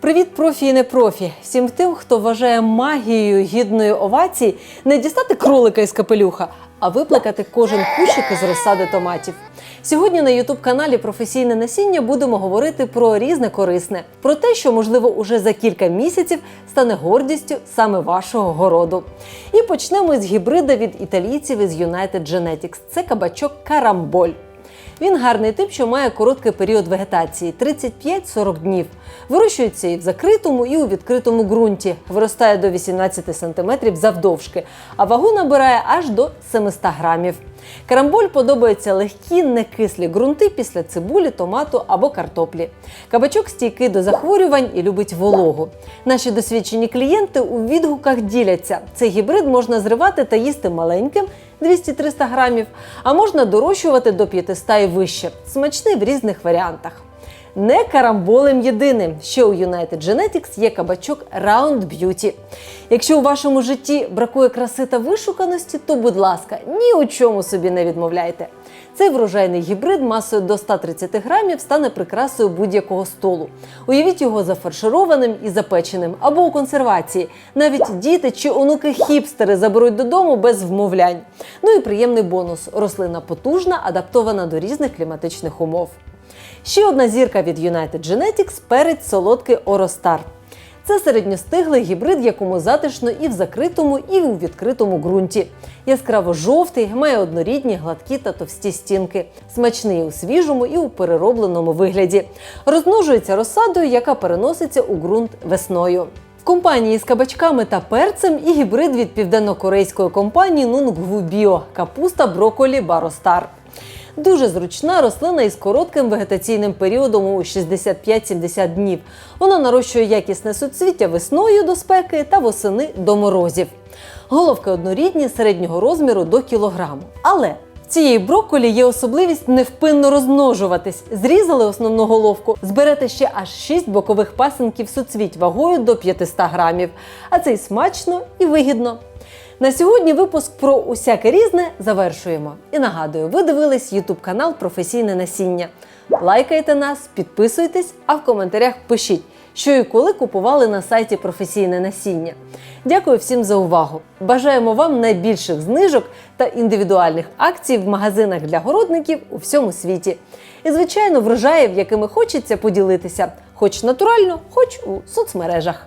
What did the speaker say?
Привіт, профі і не профі. Всім тим, хто вважає магією гідної овації не дістати кролика із капелюха, а виплакати кожен кущик із розсади томатів. Сьогодні на ютуб каналі Професійне насіння будемо говорити про різне корисне, про те, що можливо уже за кілька місяців стане гордістю саме вашого городу. І почнемо з гібрида від італійців із United Genetics. Це кабачок карамболь. Він гарний тим, що має короткий період вегетації 35-40 днів. Вирощується і в закритому, і у відкритому ґрунті. Виростає до 18 см завдовжки, а вагу набирає аж до 700 грамів. Карамболь подобається легкі, некислі ґрунти після цибулі, томату або картоплі. Кабачок стійкий до захворювань і любить вологу. Наші досвідчені клієнти у відгуках діляться. Цей гібрид можна зривати та їсти маленьким 200-300 грамів, а можна дорощувати до 500 і вище. Смачний в різних варіантах. Не карамболем єдиним. Ще у United Genetics є кабачок Round Beauty. Якщо у вашому житті бракує краси та вишуканості, то, будь ласка, ні у чому собі не відмовляйте. Цей врожайний гібрид масою до 130 грамів стане прикрасою будь-якого столу. Уявіть його зафаршированим і запеченим або у консервації. Навіть діти чи онуки хіпстери заберуть додому без вмовлянь. Ну і приємний бонус: рослина потужна, адаптована до різних кліматичних умов. Ще одна зірка від United Genetics – перець солодкий Оростар. Це середньостиглий гібрид, якому затишно і в закритому, і у відкритому ґрунті. Яскраво жовтий, має однорідні, гладкі та товсті стінки, смачний у свіжому і у переробленому вигляді. Розмножується розсадою, яка переноситься у ґрунт весною. В компанії з кабачками та перцем і гібрид від південно-корейської компанії Bio – капуста броколі Баростар. Дуже зручна рослина із коротким вегетаційним періодом у 65-70 днів. Вона нарощує якісне суцвіття весною до спеки та восени до морозів. Головки однорідні середнього розміру до кілограму. Але цієї брокколі є особливість невпинно розмножуватись. Зрізали основну головку, зберете ще аж 6 бокових пасинків суцвіть вагою до 500 грамів. А це й смачно і вигідно. На сьогодні випуск про усяке різне завершуємо. І нагадую, ви дивились YouTube канал Професійне насіння. Лайкайте нас, підписуйтесь, а в коментарях пишіть, що і коли купували на сайті Професійне насіння. Дякую всім за увагу. Бажаємо вам найбільших знижок та індивідуальних акцій в магазинах для городників у всьому світі. І, звичайно, врожаїв, якими хочеться поділитися, хоч натурально, хоч у соцмережах.